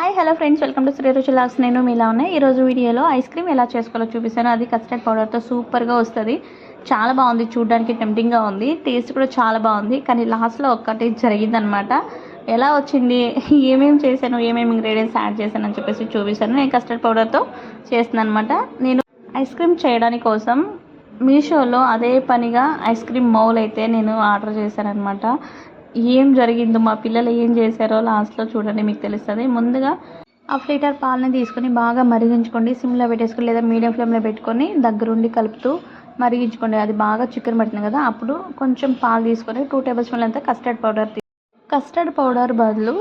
Hi hello friends welcome to Sri Ruchi lakhs నేను మీలా ఉన్నాయి ఈరోజు వీడియోలో ఐస్ క్రీమ్ ఎలా చేసుకోవాలో చూపిస్తాను. అది కస్టర్డ్ పౌడర్తో సూపర్గా వస్తుంది. చాలా బాగుంది. చూడడానికి టెంప్టింగ్గా ఉంది. టేస్ట్ కూడా చాలా బాగుంది. కానీ లాస్ట్లో ఒక్కటి జరిగిందనమాట. ఎలా వచ్చింది? ఏమేమి చేశాను? ఏమేమి ఇంగ్రీడియంట్స్ యాడ్ చేశాను అని చెప్పేసి చూపిస్తాను. నేను కస్టర్డ్ పౌడర్తో చేస్తున్నాను అనమాట నేను ఐస్ క్రీమ్ చేయడానికి కోసం మీషోలో అదే పనిగా ఐస్ క్రీమ్ మౌల్ అయితే నేను ఆర్డర్ చేశాను అనమాట ఏం జరిగిందో మా పిల్లలు ఏం చేశారో లాస్ట్లో చూడండి మీకు తెలుస్తుంది. ముందుగా హాఫ్ లీటర్ పాలని తీసుకొని బాగా మరిగించుకోండి. సిమ్లో పెట్టేసుకొని లేదా మీడియం ఫ్లేమ్లో పెట్టుకొని దగ్గరుండి కలుపుతూ మరిగించుకోండి. అది బాగా చికెన్ పట్టింది కదా అప్పుడు కొంచెం పాలు తీసుకొని టూ టేబుల్ స్పూన్ అంతా కస్టర్డ్ పౌడర్ కస్టర్డ్ పౌడర్ బదులు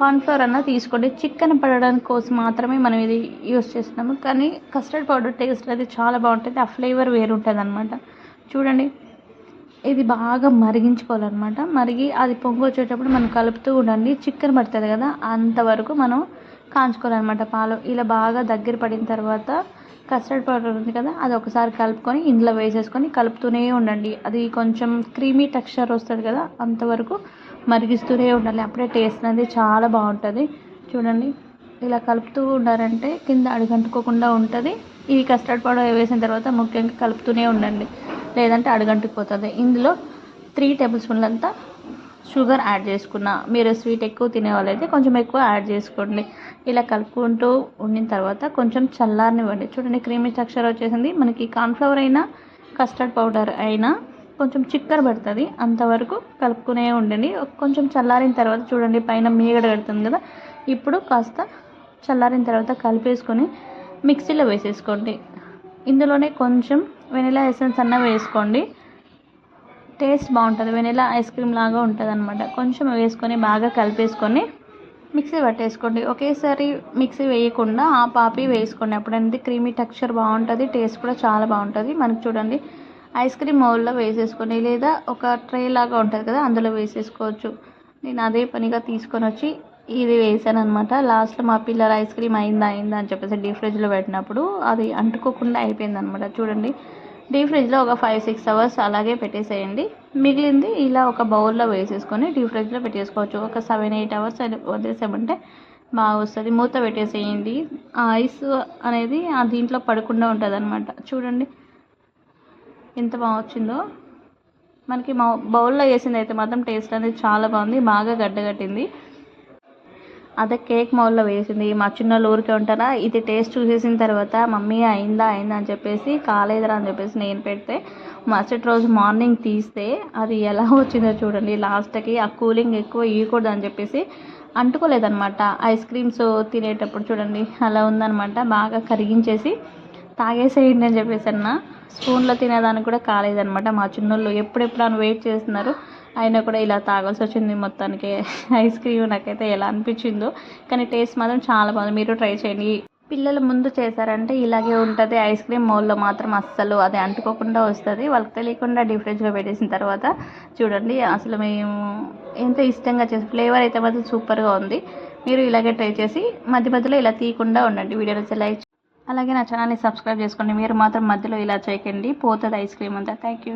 కార్న్ఫ్లవర్ అన్న తీసుకోండి. చికెన్ పడడానికి కోసం మాత్రమే మనం ఇది యూస్ చేస్తున్నాము. కానీ కస్టర్డ్ పౌడర్ టేస్ట్ అది చాలా బాగుంటుంది. ఆ ఫ్లేవర్ వేరు ఉంటుంది అనమాట చూడండి. ఇది బాగా మరిగించుకోవాలన్నమాట. మరిగి అది పొంగు వచ్చేటప్పుడు మనం కలుపుతూ ఉండండి. చికెన్ పడుతుంది కదా అంతవరకు మనం కాంచుకోవాలన్నమాట పాలు. ఇలా బాగా దగ్గర పడిన తర్వాత కస్టర్డ్ పౌడర్ ఉంది కదా అది ఒకసారి కలుపుకొని ఇందులో వేసేసుకొని కలుపుతూనే ఉండండి. అది కొంచెం క్రీమీ టెక్స్చర్ వస్తుంది కదా అంతవరకు మరిగిస్తూనే ఉండాలి. అప్పుడే టేస్ట్ అనేది చాలా బాగుంటుంది. చూడండి ఇలా కలుపుతూ ఉండారంటే కింద అడుగంటుకోకుండా ఉంటుంది. ఈ కస్టర్డ్ పౌడర్ వేసిన తర్వాత ముఖ్యంగా కలుపుతూనే ఉండండి. లేదంటే అడుగంటిపోతుంది. ఇందులో త్రీ టేబుల్ స్పూన్లంతా షుగర్ యాడ్ చేసుకున్న. మీరు స్వీట్ ఎక్కువ తినేవాళ్ళైతే కొంచెం ఎక్కువ యాడ్ చేసుకోండి. ఇలా కలుపుకుంటూ ఉండిన తర్వాత కొంచెం చల్లారనివ్వండి. చూడండి క్రీమీ స్ట్రక్చర్ వచ్చేసింది. మనకి కార్న్ఫ్లవర్ అయినా కస్టర్డ్ పౌడర్ అయినా కొంచెం చిక్కర పడుతుంది. అంతవరకు కలుపుకునే ఉండండి. కొంచెం చల్లారిన తర్వాత చూడండి పైన మీగడ కడుతుంది కదా. ఇప్పుడు కాస్త చల్లారిన తర్వాత కలిపేసుకొని మిక్సీలో వేసేసుకోండి. ఇందులోనే కొంచెం వెనిలా ఎసెన్స్ అన్న వేసుకోండి. టేస్ట్ బాగుంటుంది. వెనిలా ఐస్ క్రీమ్ లాగా ఉంటుంది అనమాట కొంచెం వేసుకొని బాగా కలిపేసుకొని మిక్సీ పట్టేసుకోండి. ఒకేసారి మిక్సీ వేయకుండా ఆ పాపి వేసుకోండి. అప్పుడంటే క్రీమీ టెక్స్చర్ బాగుంటుంది టేస్ట్ కూడా చాలా బాగుంటుంది. మనకు చూడండి ఐస్ క్రీమ్ మౌల్లో వేసేసుకొని లేదా ఒక ట్రే లాగా ఉంటుంది కదా అందులో వేసేసుకోవచ్చు. నేను అదే పనిగా తీసుకొని వచ్చి ఇది వేసాను అనమాట లాస్ట్లో మా పిల్లల ఐస్ క్రీమ్ అయిందా అయిందా అని చెప్పేసి డీప్ ఫ్రిడ్జ్లో పెట్టినప్పుడు అది అంటుకోకుండా అయిపోయింది అనమాట చూడండి డీప్ ఫ్రిడ్జ్లో ఒక ఫైవ్ సిక్స్ అవర్స్ అలాగే పెట్టేసేయండి. మిగిలింది ఇలా ఒక బౌల్లో వేసేసుకొని డీప్ ఫ్రిడ్జ్లో పెట్టేసుకోవచ్చు. ఒక సెవెన్ ఎయిట్ అవర్స్ వదిలేసామంటే బాగా వస్తుంది మూత పెట్టేసేయండి. ఆ ఐస్ అనేది ఆ దీంట్లో పడకుండా ఉంటుంది అనమాట చూడండి ఎంత బాగా వచ్చిందో మనకి మా బౌల్లో వేసింది అయితే మాత్రం టేస్ట్ అనేది చాలా బాగుంది. బాగా గడ్డగట్టింది. అదే కేక్ మౌల్లో వేసింది. మా చిన్నోళ్ళు ఊరికే ఉంటారా? ఇది టేస్ట్ చూసేసిన తర్వాత మమ్మీ అయిందా అయిందా? అని చెప్పేసి కాలేదురా అని చెప్పేసి నేను పెడితే మరుసటి రోజు మార్నింగ్ తీస్తే అది ఎలా వచ్చిందో చూడండి. లాస్ట్కి ఆ కూలింగ్ ఎక్కువ ఇవ్వకూడదు అని చెప్పేసి అంటుకోలేదనమాట ఐస్ క్రీమ్స్ తినేటప్పుడు చూడండి అలా ఉందనమాట బాగా కరిగించేసి తాగేసేయండి అని చెప్పేసి అన్న. స్పూన్లో తినేదానికి కూడా కాలేదనమాట మా చిన్నోళ్ళు. ఎప్పుడెప్పుడు అని వెయిట్ చేస్తున్నారు. అయినా కూడా ఇలా తాగాల్సి వచ్చింది మొత్తానికి. ఐస్ క్రీమ్ నాకైతే ఎలా అనిపించిందో కానీ టేస్ట్ మాత్రం చాలా బాగుంది. మీరు ట్రై చేయండి. పిల్లలు ముందు చేశారంటే ఇలాగే ఉంటుంది. ఐస్ క్రీమ్ మౌల్లో మాత్రం అస్సలు అది అంటుకోకుండా వస్తుంది. వాళ్ళకి తెలియకుండా డిఫరెంట్గా పెట్టేసిన తర్వాత చూడండి అసలు మేము ఎంత ఇష్టంగా చేసి ఫ్లేవర్ అయితే మాత్రం సూపర్గా ఉంది. మీరు ఇలాగే ట్రై చేసి మధ్య మధ్యలో ఇలా తీయకుండా ఉండండి. వీడియో నచ్చి లైక్ అలాగే నా ఛానల్ని సబ్స్క్రైబ్ చేసుకోండి. మీరు మాత్రం మధ్యలో ఇలా చేయకండి. పోతుంది ఐస్ క్రీమ్ అంతా. Thank you